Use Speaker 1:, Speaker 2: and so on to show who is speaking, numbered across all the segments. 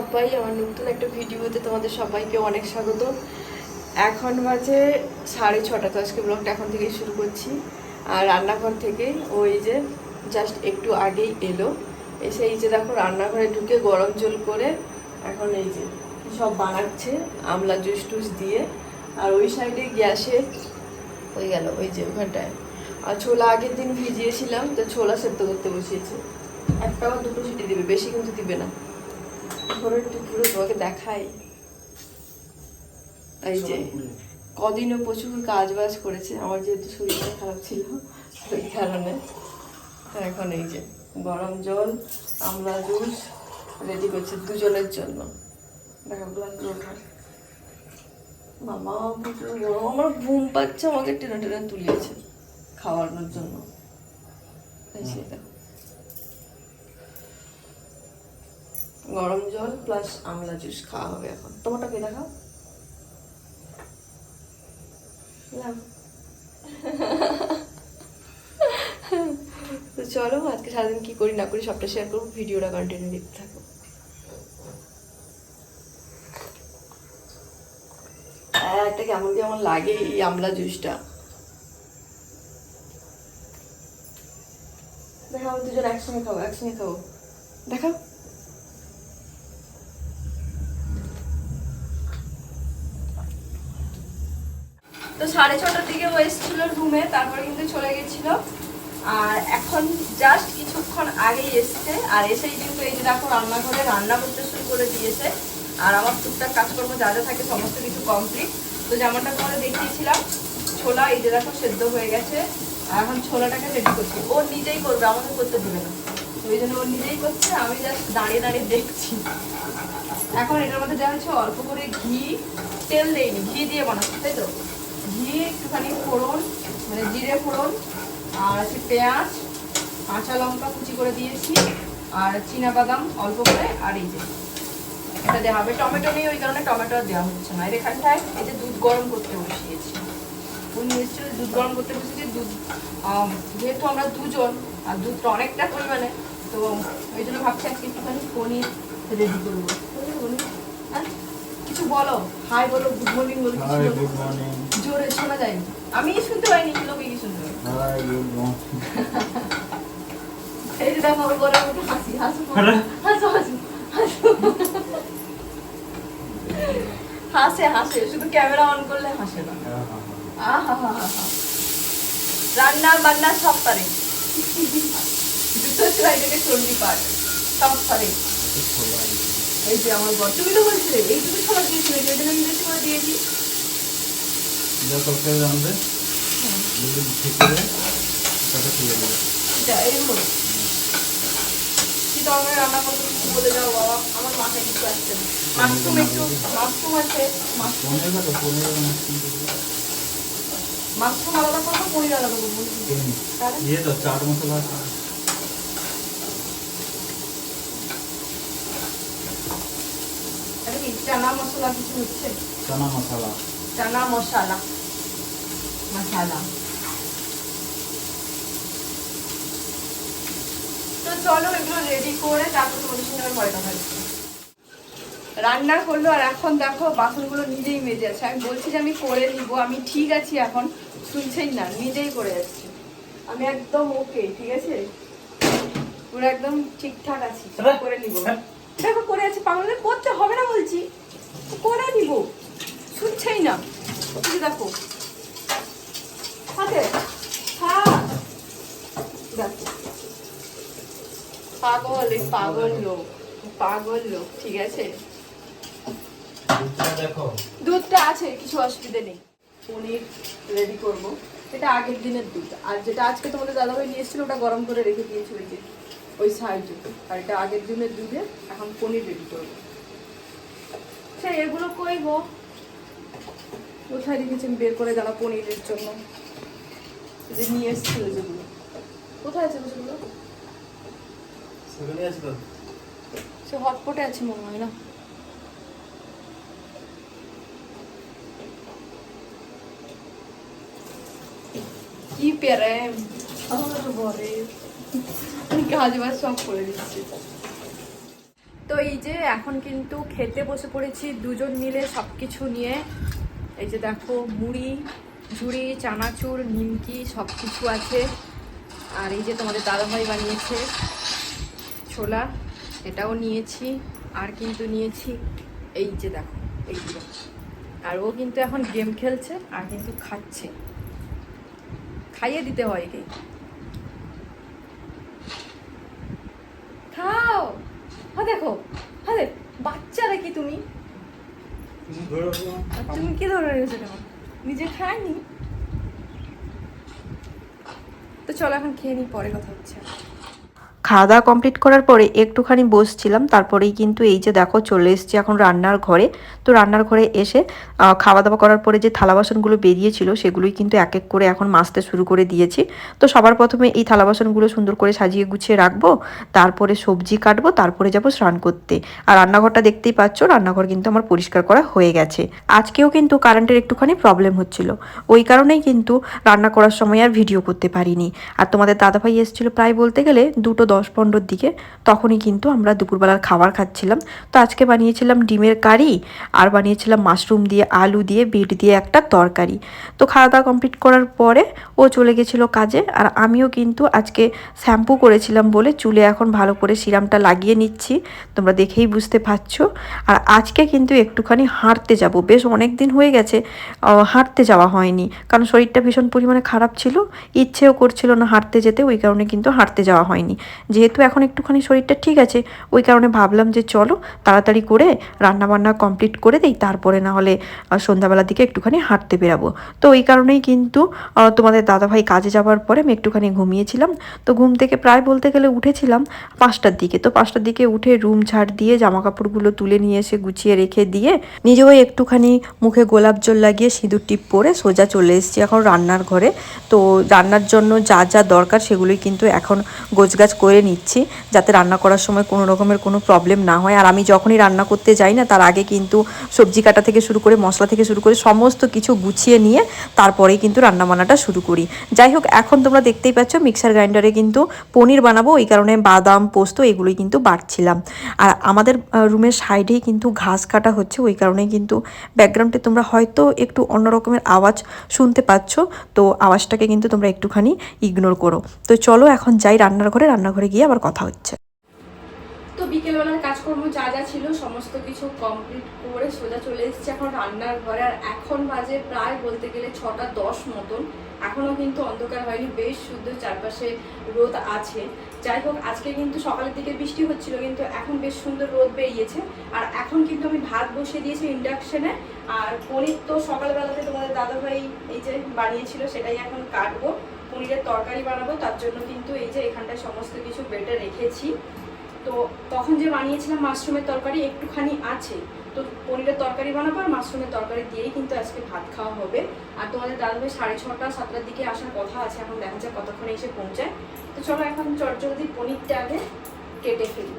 Speaker 1: সবাই আমার নতুন একটা ভিডিওতে তোমাদের সবাইকে অনেক স্বাগত। এখন বাজে সাড়ে ছটা, তো আজকে ব্লগটা এখন থেকেই শুরু করছি। আর রান্নাঘর থেকে ওই যে জাস্ট একটু আগেই এলো। এসে এই যে দেখো রান্নাঘরে ঢুকে গরম জল করে এখন এই যে সব বানাচ্ছে, আমলা জুস টুস দিয়ে। আর ওই সাইডে গ্যাসে হয়ে গেল, ওই যে ওখানটায়। আর ছোলা আগের দিন ভিজিয়েছিলাম, তো ছোলা সেদ্ধ করতে বসিয়েছে। একটা বা দুটো সিটি দিবে, বেশি কিন্তু দিবে না। একটু পুরো তোমাকে দেখাই। এই যে কদিনও প্রচুর কাজ বাজ করেছে আমার যেহেতু শরীরটা খারাপ ছিল সেই কারণে। এখন এই যে গরম জল আমলা জুস রেডি করছে দুজনের জন্য। দেখা মামা প্রচুর গরম। আমার ঘুম পাচ্ছে আমাকে টেনে টেনে তুলিয়েছে খাওয়ানোর জন্য। এই সেটা গরম জল প্লাস আমলা জুস খাওয়া হবে এখন। তোমারটাকে দেখাও? তো চলো, আজকে সারাদিন কি করি না করি সবটা শেয়ার করব, ভিডিওটা কন্টিনিউ দেখতে থাকো। একটা কেমন কেমন লাগে এই আমলা জুসটা দেখাও, দুজন একসঙ্গে খাব একসঙ্গে খাব। দেখাও। তো সাড়ে ছটার দিকে ও এসেছিল রুমে তারপরে কিন্তু চলে গেছিল। আর এখন জাস্ট কিছুক্ষণ আগেই এসছে। আর এসেই কিন্তু এই যে দেখো রান্নাঘরে রান্না করতে শুরু করে দিয়েছে। আর আমার টুকটাক কাজকর্ম যা যা থাকে সমস্ত কিছু কমপ্লিট তো যেমনটা তোমাদের দেখিয়েছিলাম। ছোলা এই যে দেখো সেদ্ধ হয়ে গেছে। আর এখন ছোলাটাকে রেডি করছি। ও নিজেই করবে আমাকে করতে দেবে না। ওই জন্য ও নিজেই করছে, আমি জাস্ট দাঁড়িয়ে দাঁড়িয়ে দেখছি। এখন এটার মধ্যে দেওয়া হচ্ছে অল্প করে ঘি। তেল দেয়নি ঘি দিয়ে বানাচ্ছে, তাই তো? একটুখানি ফোড়ন মানে জিরে ফোড়ন আর আছে পেঁয়াজ কাঁচা লঙ্কা কুচি করে দিয়েছি আর চীনা বাদাম অল্প করে আর এই যে এটা দেওয়া হবে। টমেটো নেই ওই কারণে টমেটো আর দেওয়া হচ্ছে না। এর এখানটায় এই যে দুধ গরম করতে বসিয়েছি। উনি এসেছিল দুধ গরম করতে বসেছি দুধ যেহেতু আমরা দুজন আর দুধটা অনেকটা পরিমাণে তো ওই জন্য ভাবছি আজকে একটুখানি পনির রেডি করব। আর কিছু বলো? হাই বলো গুড মর্নিং বলো কিছু বলো।
Speaker 2: গুড মর্নিং
Speaker 1: জোরে শোনা যায়নি আমি শুনতে পাইনি লোকে কি শুনতে এই যে দেখো বলে হাসি হাসো
Speaker 2: আরে?
Speaker 1: হাসো হাসো হাসো। হাসে হাসে শুধু ক্যামেরা অন করলে হাসে না। আহা হা হা হা। রান্না বান্না সব পারে। দুটো সেলাই থেকে পাঠ সব পারে। এই যে আমার বর। তুমি তো বলছিলে এইটুকু ছোলা দিয়েছিলে যে জন্য আমি বেশি করে দিয়েছি।
Speaker 2: যা তরকারি রাঁধবে থেকে দেয় তাকে তুলে দেবে।
Speaker 1: যা এই হলো কি তরকারি রান্না করব বলে যাও বাবা আমার মাথায় কিছু আসছে না। মাশরুম একটু মাশরুম আছে মাশরুম।
Speaker 2: পনির খাবে পনির মাশরুম
Speaker 1: আলাদা করব পনির আলাদা করব তাহলে?
Speaker 2: চাট মশলা
Speaker 1: কি চানা মশলা কিছু হচ্ছে?
Speaker 2: চানা মশলা।
Speaker 1: চানা মশলা। মশলা। তো চলো এগুলো রেডি করে তারপর তোমাদের সঙ্গে আমি পরে কথা হচ্ছে। রান্না করল আর এখন দেখো বাসনগুলো নিজেই মেজে আছে। আমি বলছি যে আমি করে নিব আমি ঠিক আছি এখন শুনছেই না নিজেই করে যাচ্ছি। আমি একদম ওকে ঠিক আছে? পুরো একদম ঠিকঠাক আছি সব করে নিব। দেখো করে আছি পাগলের করতে হবে না বলছি করে নিব শুনছেই না এই যে দেখো হাতে হ্যাঁ দেখো পাগল লোক পাগল লোক ঠিক আছে?
Speaker 2: দুধটা
Speaker 1: আছে কিছু অসুবিধা নেই। পনির রেডি করব। এটা আগের দিনের দুধ। আর যেটা আজকে তোমাদের দাদাভাই নিয়ে এসেছিল ওটা গরম করে রেখে দিয়েছি ওই যে ওই সাইডে আর এটা আগের দিনের দুধে এখন পনির রেডি করব। সে এগুলো কই গো? কোথায় রেখেছেন? বের করে যারা পনিরের জন্য। যে নিয়ে এসেছিল যেগুলো। কোথায় আছে সেগুলো
Speaker 2: সেখানে আছে তো
Speaker 1: সে হটপটে আছে মনে হয় না। কি প্রেম আমার বরে কাজ বাজ সব করে দিচ্ছি। তো এই যে এখন কিন্তু খেতে বসে পড়েছি দুজন মিলে সব কিছু নিয়ে। এই যে দেখো, মুড়ি, ঝুড়ি, চানাচুর, নিমকি সব কিছু আছে। আর এই যে তোমাদের দাদাভাই বানিয়েছে। ছোলা এটাও নিয়েছি আর কিন্তু নিয়েছি এই যে দেখো এইগুলো আর ও কিন্তু এখন গেম খেলছে আর কিন্তু খাচ্ছে। খাইয়ে দিতে হয় একে। খাও! হ্যাঁ দেখো হ্যাঁ দেখ বাচ্চা দেখি তুমি?
Speaker 2: তুমি
Speaker 1: কি ধরে রেখেছো কেন নিজে খায়নি? তো চলো এখন খেয়ে নি পরে কথা হচ্ছে।
Speaker 3: খাওয়া দাওয়া কমপ্লিট করার পরে একটুখানি বসছিলাম, তারপরেই কিন্তু এই যে দেখো চলে এসেছি এখন রান্নার ঘরে। তো রান্নার ঘরে এসে খাওয়া দাওয়া করার পরে যে থালা বাসনগুলো বেরিয়েছিল সেগুলোই কিন্তু এক এক করে এখন মাজতে শুরু করে দিয়েছি। তো সবার প্রথমে এই থালা বাসনগুলো সুন্দর করে সাজিয়ে গুছিয়ে রাখব, তারপরে সবজি কাটবো, তারপরে যাব স্নান করতে। আর রান্নাঘরটা দেখতেই পাচ্ছ, রান্নাঘর কিন্তু আমার পরিষ্কার করা হয়ে গেছে। আজকেও কিন্তু কারেন্টের একটুখানি প্রবলেম হচ্ছিল। ওই কারণেই কিন্তু রান্না করার সময় আর ভিডিও করতে পারিনি। আর তোমাদের দাদাভাই এসেছিল প্রায় বলতে গেলে দুটো পনেরোর দিকে, তখনই কিন্তু আমরা দুপুরবেলার খাবার খাচ্ছিলাম। তো আজকে বানিয়েছিলাম ডিমের কারি, আর বানিয়েছিলাম মাশরুম দিয়ে আলু দিয়ে, বিট দিয়ে একটা তরকারি। তো খাওয়া দাওয়া কমপ্লিট করার পরে ও চলে গেছিল কাজে, আর আমিও কিন্তু আজকে শ্যাম্পু করেছিলাম বলে চুলে এখন ভালো করে সিরামটা লাগিয়ে নিচ্ছি। তোমরা দেখেই বুঝতে পারছ। আর আজকে কিন্তু একটুখানি হাঁটতে যাব। বেশ অনেক দিন হয়ে গেছে হাঁটতে যাওয়া হয়নি। কারণ শরীরটা ভীষণ পরিমাণে খারাপ ছিল, ইচ্ছেও করছিল না হাঁটতে যেতে, ওই কারণে কিন্তু হাঁটতে যাওয়া হয়নি। যেহেতু এখন একটুখানি শরীরটা ঠিক আছে, ওই কারণে ভাবলাম যে চলো তাড়াতাড়ি করে রান্নাবান্না কমপ্লিট করে দিই, তারপরে না হলে সন্ধ্যাবেলার দিকে একটুখানি হাঁটতে বেরাবো। তো ওই কারণেই কিন্তু তোমাদের দাদাভাই কাজে যাওয়ার পরে আমি একটুখানি ঘুমিয়েছিলাম। তো ঘুম থেকে প্রায় বলতে গেলে উঠেছিলাম পাঁচটার দিকে। তো পাঁচটার দিকে উঠে রুম ঝাড় দিয়ে জামা কাপড়গুলো তুলে নিয়ে এসে গুছিয়ে রেখে দিয়ে নিজেও একটুখানি মুখে গোলাপ জল লাগিয়ে সিঁদুর টিপ পরে সোজা চলে এসেছি এখন রান্নার ঘরে। তো রান্নার জন্য যা যা দরকার সেগুলোই কিন্তু এখন গোছগাছ করে নিচ্ছি যাতে রান্না করার সময় কোনো রকমের কোনো প্রবলেম না হয়। আর আমি যখনই রান্না করতে যাই না, তার আগে কিন্তু সবজি কাটা থেকে শুরু করে, মশলা থেকে শুরু করে সমস্ত কিছু গুছিয়ে নিয়ে তারপরেই কিন্তু রান্না বান্নাটা শুরু করি। যাই হোক, এখন তোমরা দেখতেই পাচ্ছ মিক্সার গ্রাইন্ডারে কিন্তু পনির বানাবো ওই কারণে বাদাম, পোস্ত এগুলোই কিন্তু বাটছিলাম আর আমাদের রুমের সাইডেই কিন্তু ঘাস কাটা হচ্ছে, ওই কারণেই কিন্তু ব্যাকগ্রাউন্ডে তোমরা হয়তো একটু অন্য রকমের আওয়াজ শুনতে পাচ্ছ, তো আওয়াজটাকে কিন্তু তোমরা একটুখানি ইগনোর করো। তো চলো এখন যাই রান্নার ঘরে, রান্নাঘরে গিয়ে আবার কথা হচ্ছে।
Speaker 1: তো বিকেলবেলার কাজকর্ম যা যা ছিল, সমস্ত কিছু কমপ্লিট করে সোজা চলে এসেছি এখন রান্নার ঘরে। আর এখন বাজে প্রায় বলতে গেলে ছটা দশ মতন। এখনও কিন্তু অন্ধকার হয়নি, বেশ শুদ্ধ চারপাশে রোদ আছে। যাই হোক, আজকে কিন্তু সকালের দিকে বৃষ্টি হচ্ছিল, কিন্তু এখন বেশ সুন্দর রোদ বেরিয়েছে। আর এখন কিন্তু আমি ভাত বসিয়ে দিয়েছি ইন্ডাকশনে আর পনির তো সকালবেলাতে তোমাদের দাদাভাই এই যে বানিয়েছিল, সেটাই এখন কাটবো। পনিরের তরকারি বানাবো, তার জন্য কিন্তু এই যে এখানটায় সমস্ত কিছু বেটে রেখেছি। তো তখন যে বানিয়েছিলাম মাশরুমের তরকারি, একটুখানি আছে। তো পনিরের তরকারি বানাবো আর মাশরুমের তরকারি দিয়েই কিন্তু আজকে ভাত খাওয়া হবে। আর তোমাদের দাদাভাই সাড়ে ছটা, সাতটার দিকে আসার কথা আছে, এখন দেখা যাক কতক্ষণে এসে পৌঁছায়। তো চলো এখন চটজলদি পনিরটা আগে কেটে ফেলি।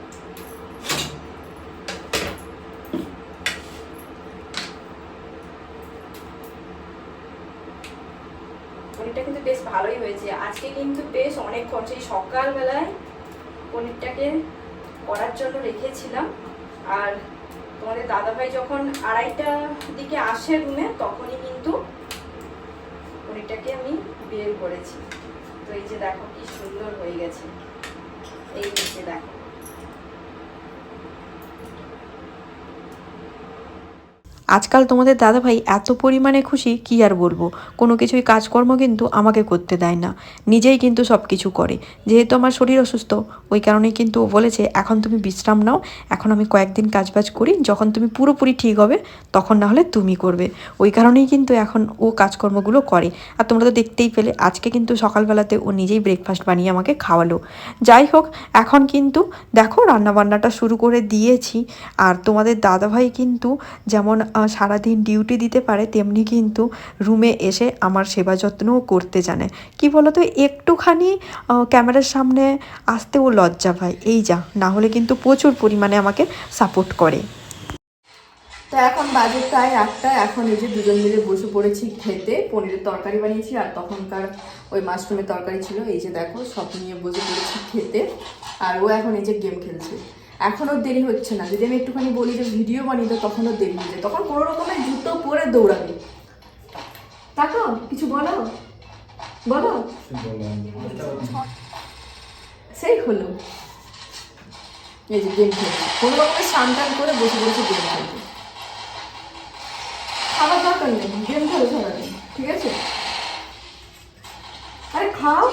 Speaker 1: পনিরটা কিন্তু বেশ ভালোই হয়েছে। আজকে কিন্তু বেশ অনেকক্ষণ সেই সকালবেলায় পনিরটাকে করার জন্য রেখেছিলাম। আর তোমাদের দাদাভাই যখন আড়াইটা দিকে আসে রুমে, তখনই কিন্তু পনিরটাকে আমি বের করেছি। তো এই যে দেখো কি সুন্দর হয়ে গেছে। এই দেখো।
Speaker 3: আজকাল তোমাদের দাদাভাই এত পরিমাণে খুশি, কি আর বলব? কোনো কিছুই কাজকর্ম কিন্তু আমাকে করতে দেয় না। নিজেই কিন্তু সব কিছু করে। যেহেতু আমার শরীর অসুস্থ, ওই কারণেই কিন্তু ও বলেছে, এখন তুমি বিশ্রাম নাও। এখন আমি কয়েকদিন কাজবাজ করি। যখন তুমি পুরোপুরি ঠিক হবে, তখন না হলে তুমি করবে। ওই কারণেই কিন্তু এখন ও কাজকর্মগুলো করে। আর তোমরা তো দেখতেই পেলে, আজকে কিন্তু সকালবেলাতে ও নিজেই ব্রেকফাস্ট বানিয়ে আমাকে খাওয়ালো। যাই হোক, এখন কিন্তু দেখো, রান্নাবান্নাটা শুরু করে দিয়েছি। আর তোমাদের দাদাভাই কিন্তু যেমন সারাদিন ডিউটি দিতে পারে, তেমনি কিন্তু রুমে এসে আমার সেবা যত্নও করতে জানে। কি বলতো, একটুখানি ক্যামেরার সামনে আসতেও লজ্জা পায়। এই যা, না হলে কিন্তু প্রচুর পরিমাণে আমাকে সাপোর্ট করে।
Speaker 1: তো এখন বাজে প্রায় আটটা, এখন এই যে দুজন মিলে বসে পড়েছি খেতে, পনিরের তরকারি বানিয়েছি, আর তখনকার ওই মাশরুমের তরকারি ছিল। এই যে দেখো, সব নিয়ে বসে পড়েছি খেতে। আর ও এখন এই যে গেম খেলছে। এখন ওর দেরি হচ্ছে না। যদি আমি একটুখানি বলি যে ভিডিও বানিয়ে দাও, তখনও দেরি হয়ে যায়। তখন কোনো রকমের জুতো পরে দৌড়াবে। তাকাও কিছু বলো? বলো? সেই হলো। এই যে গেম খেলবে কোনো রকমের টান করে বসে বসে গেম খেলবে খাবার দরকার নেই। গেম খেলো সারাদিন। ঠিক আছে? আরে খাও।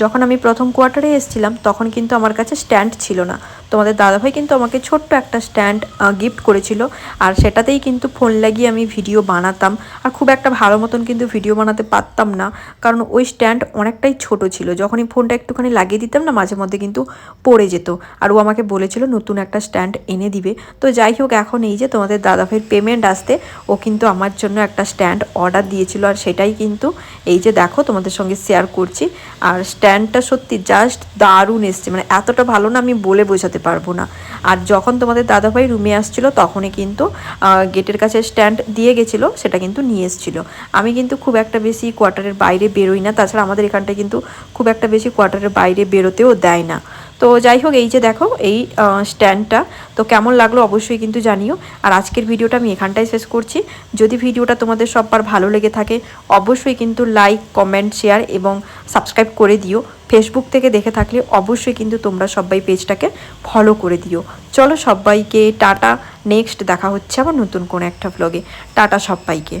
Speaker 3: যখন আমি প্রথম কোয়ার্টারে এসেছিলাম, তখন কিন্তু আমার কাছে স্ট্যান্ড ছিল না। তোমাদের দাদাভাই কিন্তু আমাকে ছোট্ট একটা স্ট্যান্ড গিফট করেছিল, আর সেটাতেই কিন্তু ফোন লাগিয়ে আমি ভিডিও বানাতাম। আর খুব একটা ভালো মতন কিন্তু ভিডিও বানাতে পারতাম না, কারণ ওই স্ট্যান্ড অনেকটাই ছোট ছিল। যখনই ফোনটা একটুখানি লাগিয়ে দিতাম না, মাঝে মধ্যে কিন্তু পড়ে যেত। আর ও আমাকে বলেছিল, নতুন একটা স্ট্যান্ড এনে দিবে। তো যাই হোক, এখন এই যে তোমাদের দাদাভাইয়ের পেমেন্ট আসতে ও কিন্তু আমার জন্য একটা স্ট্যান্ড অর্ডার দিয়েছিল। আর সেটাই কিন্তু এই যে দেখো তোমাদের সঙ্গে শেয়ার করছি। আর স্ট্যান্ডটা সত্যি জাস্ট দারুণ এসছে। মানে এতটা ভালো না আমি বলে বোঝাতে পারব না। আর যখন তোমাদের দাদাভাই রুমে আসছিল, তখনই কিন্তু গেটের কাছে স্ট্যান্ড দিয়ে গেছিল, সেটা কিন্তু নিয়ে এসেছিল। আমি কিন্তু খুব একটা বেশি কোয়ার্টারের বাইরে বেরোই না। তাছাড়া আমাদের এখানটা কিন্তু খুব একটা বেশি কোয়ার্টারের বাইরে বেরোতেও দেয় না। তো যাই হোক, এই যে দেখো, এই স্ট্যান্ডটা। তো কেমন লাগল অবশ্যই কিন্তু জানিও। আর আজকের ভিডিওটা আমি এখানটাই শেষ করছি। যদি ভিডিওটা তোমাদের সববার ভালো লেগে থাকে, অবশ্যই কিন্তু লাইক, কমেন্ট, শেয়ার এবং সাবস্ক্রাইব করে দিও। ফেসবুক থেকে দেখে থাকলে অবশ্যই কিন্তু তোমরা সবাই পেজটাকে ফলো করে দিও। চলো সবাইকে টাটা, নেক্সট দেখা হচ্ছে আবার নতুন কোনো একটা ব্লগে টাটা সবাইকে